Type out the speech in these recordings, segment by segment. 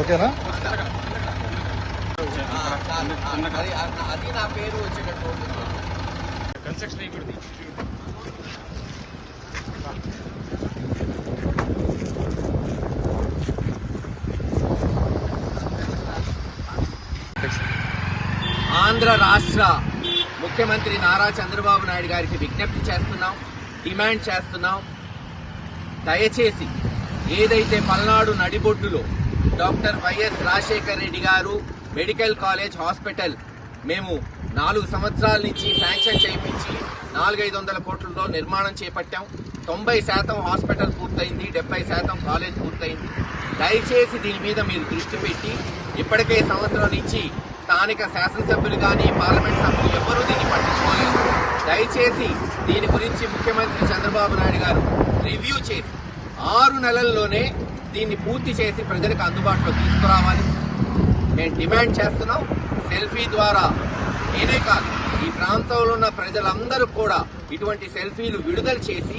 ఓకేనా? అది నా పేరు వచ్చేటట్టు కన్స్ట్రక్షన్ ఆంధ్ర రాష్ట్ర ముఖ్యమంత్రి నారా చంద్రబాబు నాయుడు గారికి విజ్ఞప్తి చేస్తున్నాం డిమాండ్ చేస్తున్నాం. దయచేసి ఏదైతే Palnadu నడిబొడ్డులో doctor YS Rajasekhar Reddy garu medical college hospital. మేము నాలుగు సంవత్సరాల నుంచి శాంక్షన్ చేయించి నాలుగైదు వందల కోట్లతో నిర్మాణం చేపట్టాం. తొంభై శాతం హాస్పిటల్ పూర్తయింది డెబ్బై శాతం కాలేజ్ పూర్తయింది. దయచేసి దీని మీద మీరు దృష్టి పెట్టి ఇప్పటికే సంవత్సరం నుంచి స్థానిక శాసనసభ్యులు కానీ పార్లమెంట్ సభ్యులు ఎవరూ దీన్ని పట్టించుకోలేదు. దయచేసి దీని గురించి ముఖ్యమంత్రి చంద్రబాబు నాయుడు గారు రివ్యూ చేసి ఆరు నెలల్లోనే దీన్ని పూర్తి చేసి ప్రజలకు అందుబాటులో తీసుకురావాలి. మేము డిమాండ్ చేస్తున్నాం. సెల్ఫీ ద్వారా నేనే కాదు ఈ ప్రాంతంలో ఉన్న ప్రజలందరూ కూడా ఇటువంటి సెల్ఫీలు విడుదల చేసి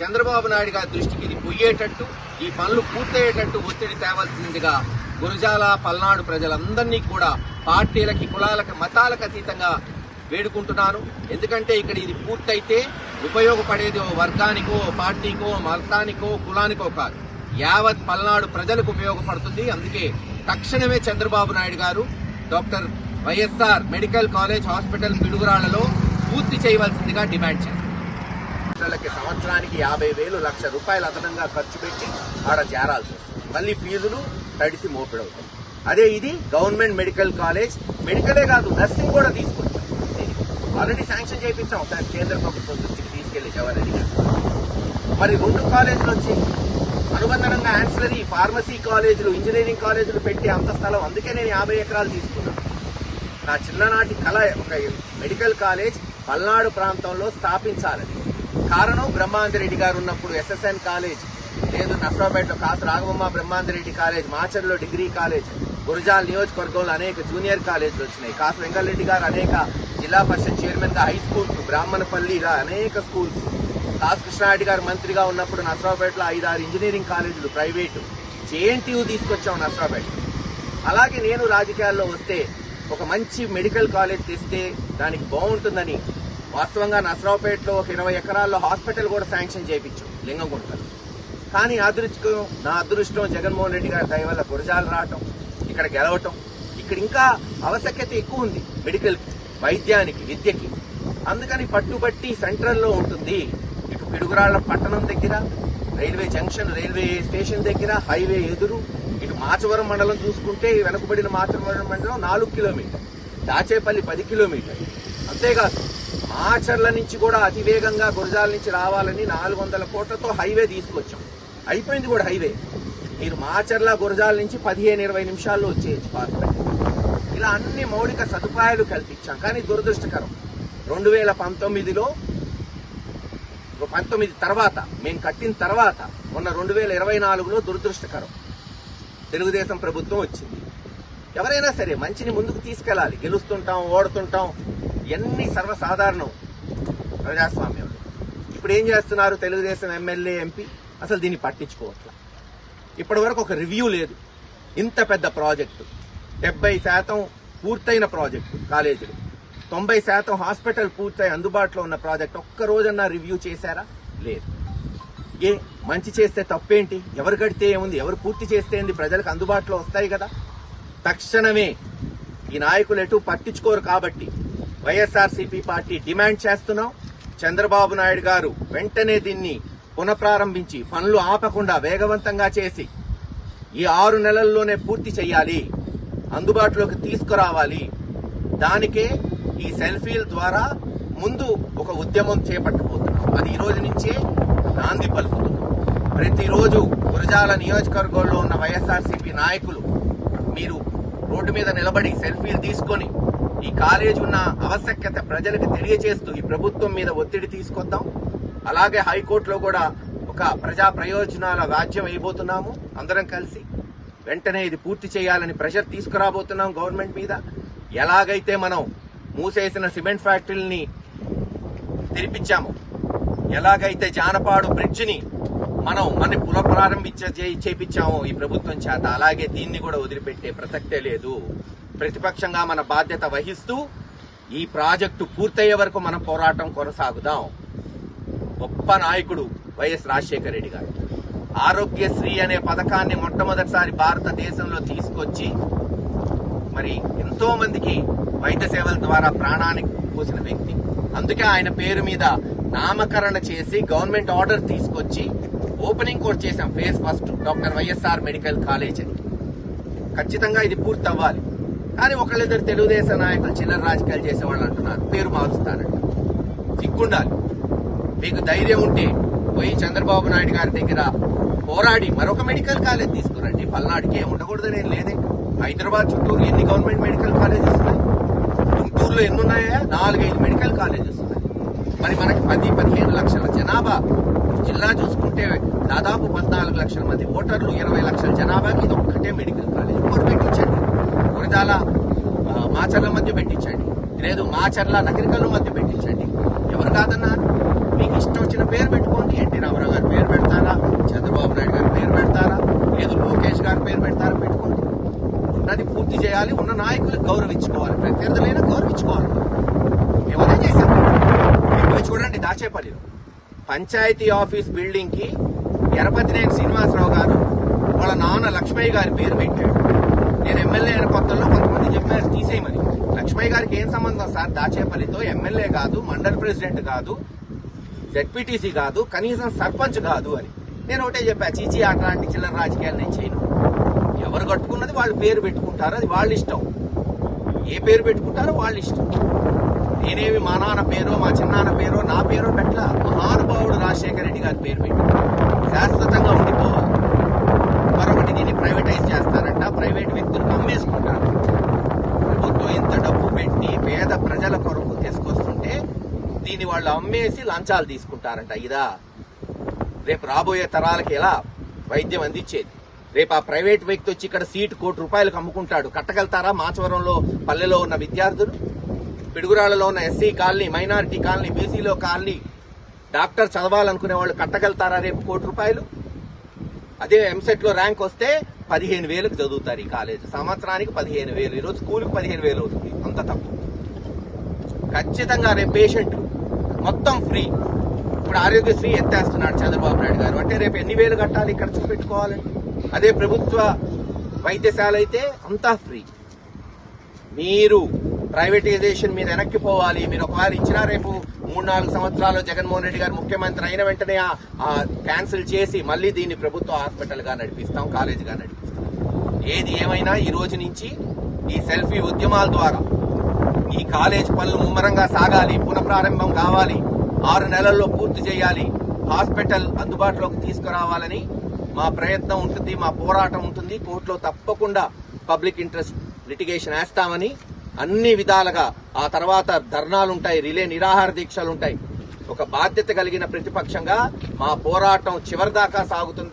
చంద్రబాబు నాయుడు గారి దృష్టికి ఇది పోయేటట్టు ఈ పనులు పూర్తయ్యేటట్టు ఒత్తిడి తేవాల్సిందిగా గురజాల పల్నాడు ప్రజలందరినీ కూడా పార్టీలకి కులాలకి మతాలకు అతీతంగా వేడుకుంటున్నాను. ఎందుకంటే ఇక్కడ ఇది పూర్తయితే ఉపయోగపడేది ఓ వర్గానికో పార్టీకో మతానికో కులానికో కాదు. యావత్ పల్నాడు ప్రజలకు ఉపయోగపడుతుంది. అందుకే తక్షణమే చంద్రబాబు నాయుడు గారు doctor YSR medical college hospital పిడుగురాళ్ళలో పూర్తి చేయవలసిందిగా డిమాండ్ చేస్తారు. సంవత్సరానికి యాభై వేలు లక్ష రూపాయలు అదనంగా ఖర్చు పెట్టి ఆడ చేరాల్సి వస్తుంది. మళ్ళీ ఫీజులు తడిసి మోపిడవుతాయి. అదే ఇది గవర్నమెంట్ మెడికల్ కాలేజ్ మెడికలే కాదు నర్సింగ్ కూడా తీసుకొచ్చాం ఆల్రెడీ శాంక్షన్ చేయించాం. ఒకసారి కేంద్ర ప్రభుత్వం దృష్టికి తీసుకెళ్ళి జవహర్రెడ్డి గారు. మరి రెండు కాలేజీలు వచ్చి అనుబంధంగా ఆన్సిలరీ ఫార్మసీ కాలేజీలు ఇంజనీరింగ్ కాలేజీలు పెట్టి అంత స్థలం. అందుకే నేను యాభై ఎకరాలు తీసుకున్నాను నా చిన్ననాటి కళ ఒక మెడికల్ కాలేజ్ పల్నాడు ప్రాంతంలో స్థాపించాలని కారణం బ్రహ్మాందరెడ్డి గారు ఉన్నప్పుడు ఎస్ఎస్ఎన్ కాలేజ్ లేదు నసరాపేటలో కాసు రాఘవమ్మ బ్రహ్మాందరెడ్డి కాలేజ్ మాచర్లో డిగ్రీ కాలేజ్ గురజాల్ నియోజకవర్గంలో అనేక జూనియర్ కాలేజీలు వచ్చినాయి. కాసు వెంగళరెడ్డి గారు అనేక జిల్లా పరిషత్ చైర్మన్గా హై స్కూల్స్ బ్రాహ్మణపల్లి ఇలా అనేక స్కూల్స్. కృష్ణారెడ్డి గారు మంత్రిగా ఉన్నప్పుడు నసరాపేటలో ఐదారు ఇంజనీరింగ్ కాలేజీలు ప్రైవేటు. జేఎన్టీయు తీసుకొచ్చాం నసరావుపేట అలాగే నేను రాజకీయాల్లో వస్తే ఒక మంచి మెడికల్ కాలేజ్ తెస్తే దానికి బాగుంటుందని వాస్తవంగా నసరావుపేటలో ఒక ఇరవై ఎకరాల్లో హాస్పిటల్ కూడా శాంక్షన్ చేయించాం లింగంగుంటలో. కానీ అదృష్టం నా అదృష్టం జగన్మోహన్ రెడ్డి గారి దయ వల్ల గురజాలు రావటం ఇక్కడ గెలవటం ఇక్కడ ఇంకా ఆవశ్యకత ఎక్కువ ఉంది మెడికల్ వైద్యానికి విద్యకి. అందుకని పట్టుబట్టి సెంట్రల్లో ఉంటుంది పిడుగురాళ్ళ పట్టణం దగ్గర రైల్వే జంక్షన్ రైల్వే స్టేషన్ దగ్గర హైవే ఎదురు ఇటు మాచవరం మండలం చూసుకుంటే వెనుకబడిన మాచవరం మండలం నాలుగు కిలోమీటర్ దాచేపల్లి పది కిలోమీటర్. అంతేకాదు మాచర్ల నుంచి కూడా అతివేగంగా గురజాల నుంచి రావాలని నాలుగు వందల కోట్లతో హైవే తీసుకొచ్చాం. అయిపోయింది కూడా హైవే. మీరు మాచర్ల గురజాల నుంచి పదిహేను ఇరవై నిమిషాల్లో వచ్చేయచ్చు హాస్పిటల్ ఇలా అన్ని మౌలిక సదుపాయాలు కల్పించాం కానీ దురదృష్టకరం. రెండు వేల పంతొమ్మిదిలో పంతొమ్మిది తర్వాత మేము కట్టిన తర్వాత మొన్న రెండు వేల ఇరవై నాలుగులో దురదృష్టకరం. తెలుగుదేశం ప్రభుత్వం వచ్చింది. ఎవరైనా సరే మంచిని ముందుకు తీసుకెళ్ళాలి. గెలుస్తుంటాం ఓడుతుంటాం. ఇవన్నీ సర్వసాధారణం ప్రజాస్వామ్యంలో. ఇప్పుడు ఏం చేస్తున్నారు తెలుగుదేశం ఎమ్మెల్యే ఎంపీ? అసలు దీన్ని పట్టించుకోవట్లా. ఇప్పటి వరకు ఒక రివ్యూ లేదు. ఇంత పెద్ద ప్రాజెక్టు. డెబ్బై శాతం పూర్తయిన ప్రాజెక్టు కాలేజీలు. తొంభై శాతం హాస్పిటల్ పూర్తయి అందుబాటులో ఉన్న ప్రాజెక్ట్ ఒక్క రోజన్నా రివ్యూ చేశారా? లేదు. ఏ మంచి చేస్తే తప్పేంటి? ఎవరు కడితే ఏముంది? ఎవరు పూర్తి చేస్తే ఏంది? ప్రజలకు అందుబాటులో వస్తాయి కదా. తక్షణమే ఈ నాయకులు ఎటు పట్టించుకోరు కాబట్టి వైఎస్ఆర్సీపీ పార్టీ డిమాండ్ చేస్తున్నాం. చంద్రబాబు నాయుడు గారు వెంటనే దీన్ని పునఃప్రారంభించి పనులు ఆపకుండా వేగవంతంగా చేసి ఈ ఆరు నెలల్లోనే పూర్తి చేయాలి. అందుబాటులోకి తీసుకురావాలి. దానికే ఈ సెల్ఫీల ద్వారా ముందు ఒక ఉద్యమం చేపట్టబోతున్నాం అది ఈ రోజు నుంచే నాంది పలుకుతుంది. ప్రతిరోజు గురజాల నియోజకవర్గంలో ఉన్న వైఎస్ఆర్సీపీ నాయకులు మీరు రోడ్డు మీద నిలబడి సెల్ఫీలు తీసుకొని ఈ కాలేజ్ ఉన్న ఆవశ్యకత ప్రజలకు తెలియజేస్తూ ఈ ప్రభుత్వం మీద ఒత్తిడి తీసుకొద్దాం. అలాగే హైకోర్టులో కూడా ఒక ప్రజా ప్రయోజనాల వ్యాజ్యం వేయబోతున్నాము. అందరం కలిసి వెంటనే ఇది పూర్తి చేయాలని ప్రెషర్ తీసుకురాబోతున్నాం గవర్నమెంట్ మీద. ఎలాగైతే మనం మూసేసిన సిమెంట్ ఫ్యాక్టరీని తెరిపించాము. ఎలాగైతే జానపాడు బ్రిడ్జిని మనం మన పునఃప్రారంభించ చే- చేపించాము ఈ ప్రభుత్వం చేత అలాగే దీన్ని కూడా వదిలిపెట్టే ప్రసక్తే లేదు. ప్రతిపక్షంగా మన బాధ్యత వహిస్తూ ఈ ప్రాజెక్టు పూర్తయ్యే వరకు మన పోరాటం కొనసాగుదాం. గొప్ప నాయకుడు వైఎస్ రాజశేఖర రెడ్డి గారు. ఆరోగ్యశ్రీ అనే పథకాన్ని మొట్టమొదటిసారి భారతదేశంలో తీసుకొచ్చి మరి ఎంతో మందికి వైద్య సేవల ద్వారా ప్రాణానికి పోసిన వ్యక్తి. అందుకే ఆయన పేరు మీద నామకరణ చేసి గవర్నమెంట్ ఆర్డర్ తీసుకొచ్చి ఓపెనింగ్ కూడా చేశాం phase first doctor YSR medical college అని. ఖచ్చితంగా ఇది పూర్తి అవ్వాలి కానీ ఒకళ్ళిద్దరు తెలుగుదేశం నాయకులు చిల్లర రాజకీయాలు చేసేవాళ్ళు అంటున్నారు. పేరు మారుస్తారంట. సిగ్గుండాలి మీకు ధైర్యం ఉంటే పోయి చంద్రబాబు నాయుడు గారి దగ్గర పోరాడి మరొక మెడికల్ కాలేజ్ తీసుకురండి. పల్నాడుకి ఏమి ఉండకూడదని లేదే. హైదరాబాద్ చుట్టూరు ఎన్ని గవర్నమెంట్ మెడికల్ కాలేజెస్ ఉన్నాయి? ఊర్లో ఎన్ని ఉన్నాయా నాలుగైదు మెడికల్ కాలేజెస్ ఉన్నాయి. మరి మనకి పది పదిహేను లక్షల జనాభా. జిల్లా చూసుకుంటే దాదాపు పద్నాలుగు లక్షల మంది ఓటర్లు ఇరవై లక్షల జనాభాకి ఇది ఒక్కటే మెడికల్ కాలేజ్. ఒకటి పెట్టించండి. గురజాల మాచర్ల మధ్య పెట్టించండి. లేదు మాచర్ల నగరికల్లు మధ్య పెట్టించండి. ఎవరు కాదన్నా? మీకు ఇష్టం వచ్చిన పేరు పెట్టుకోండి. ఎన్టీ రామారావు గారి పేరు పెడతారా? చంద్రబాబు నాయుడు గారి పేరు పెడతారా? లేదు లోకేష్ గారి పేరు పెడతారా? పెట్టుకోండి. ఉన్నది పూర్తి చేయాలి ఉన్న నాయకులు గౌరవించుకోవాలి ప్రత్యర్థులైనా గౌరవించుకోవాలి. ఎవరే చేశారు? ఇప్పుడు చూడండి దాచేపల్లిలో. పంచాయతీ ఆఫీస్ బిల్డింగ్కి ఎరపతినేని శ్రీనివాసరావు గారు వాళ్ళ నాన్న లక్ష్మయ్య గారి పేరు పెట్టాడు. నేను ఎమ్మెల్యే అయిన కొత్తలో కొంతమంది చెప్పారు తీసేయమని. లక్ష్మయ్య గారికి ఏం సంబంధం సార్? దాచేపల్లితో ఎమ్మెల్యే కాదు మండల్ ప్రెసిడెంట్ కాదు జెడ్పీటీసీ కాదు కనీసం సర్పంచ్ కాదు అని. నేను ఒకటే చెప్పా చీచి అట్లాంటి చిల్లర రాజకీయాలు నేను చేయను. ఎవరు కట్టుకున్నది వాళ్ళు పేరు పెట్టుకుంటారు అది వాళ్ళ ఇష్టం. ఏ పేరు పెట్టుకుంటారో వాళ్ళ ఇష్టం. నేనేమి మా నాన్న పేరో మా చిన్నాన్న పేరో నా పేరో పెట్టలా మహానుభావుడు రాజశేఖర రెడ్డి గారి పేరు పెట్టి శాశ్వతంగా ఉండిపోవాలి. మరొకటి దీన్ని ప్రైవేటైజ్ చేస్తారంట ప్రైవేట్ వ్యక్తులు అమ్మేసుకుంటారు ప్రభుత్వం ఇంత డబ్బు పెట్టి పేద ప్రజల కొరకు తీసుకొస్తుంటే దీన్ని వాళ్ళు అమ్మేసి లంచాలు తీసుకుంటారంట. ఇదా. రేపు రాబోయే తరాలకి ఎలా వైద్యం అందించేది? రేపు ఆ ప్రైవేట్ వ్యక్తి వచ్చి ఇక్కడ సీటు కోటి రూపాయలకు అమ్ముకుంటాడు. కట్టగలుగుతారా? మాచవరంలో పల్లెలో ఉన్న విద్యార్థులు? పిడుగురాళ్ళలో ఉన్న ఎస్సీ కాలనీ మైనారిటీ కాలనీ బీసీలో కాలనీ డాక్టర్ చదవాలనుకునే వాళ్ళు కట్టగలుగుతారా రేపు కోటి రూపాయలు? అదే ఎంసెట్లో ర్యాంక్ వస్తే పదిహేను వేలకు చదువుతారు ఈ కాలేజ్. సంవత్సరానికి పదిహేను వేలు. ఈరోజు స్కూల్కి పదిహేను వేలు అవుతుంది. అంత తప్పు. ఖచ్చితంగా రేపు పేషెంట్ మొత్తం ఫ్రీ. ఇప్పుడు ఆరోగ్యశ్రీ ఎత్తేస్తున్నాడు చంద్రబాబు నాయుడు గారు. అంటే రేపు ఎన్ని వేలు కట్టాలి ఇక్కడ పెట్టుకోవాలంటే అదే ప్రభుత్వ వైద్యశాల అయితే అంతా ఫ్రీ. మీరు ప్రైవేటైజేషన్ మీద వెనక్కి పోవాలి. మీరు ఒకవేళ ఇచ్చినా రేపు మూడు నాలుగు సంవత్సరాలు జగన్మోహన్ రెడ్డి గారు ముఖ్యమంత్రి అయిన వెంటనే ఆ- క్యాన్సిల్ చేసి మళ్ళీ దీన్ని ప్రభుత్వ హాస్పిటల్గా నడిపిస్తాం కాలేజీగా నడిపిస్తాం. ఏది ఏమైనా ఈ రోజు నుంచి ఈ సెల్ఫీ ఉద్యమాల ద్వారా ఈ కాలేజ్ పనులు ముమ్మరంగా సాగాలి పునఃప్రారంభం కావాలి ఆరు నెలల్లో పూర్తి చేయాలి హాస్పిటల్ అందుబాటులోకి తీసుకురావాలని మా ప్రయత్నం ఉంటుంది మా పోరాటం ఉంటుంది. కోర్టులో తప్పకుండా పబ్లిక్ ఇంట్రెస్ట్ లిటిగేషన్ వేస్తామని అన్ని విధాలుగా ఆ తర్వాత ధర్నాలుంటాయి రిలే నిరాహార దీక్షలుంటాయి. ఒక బాధ్యత కలిగిన ప్రతిపక్షంగా మా పోరాటం చివరిదాకా సాగుతుంది.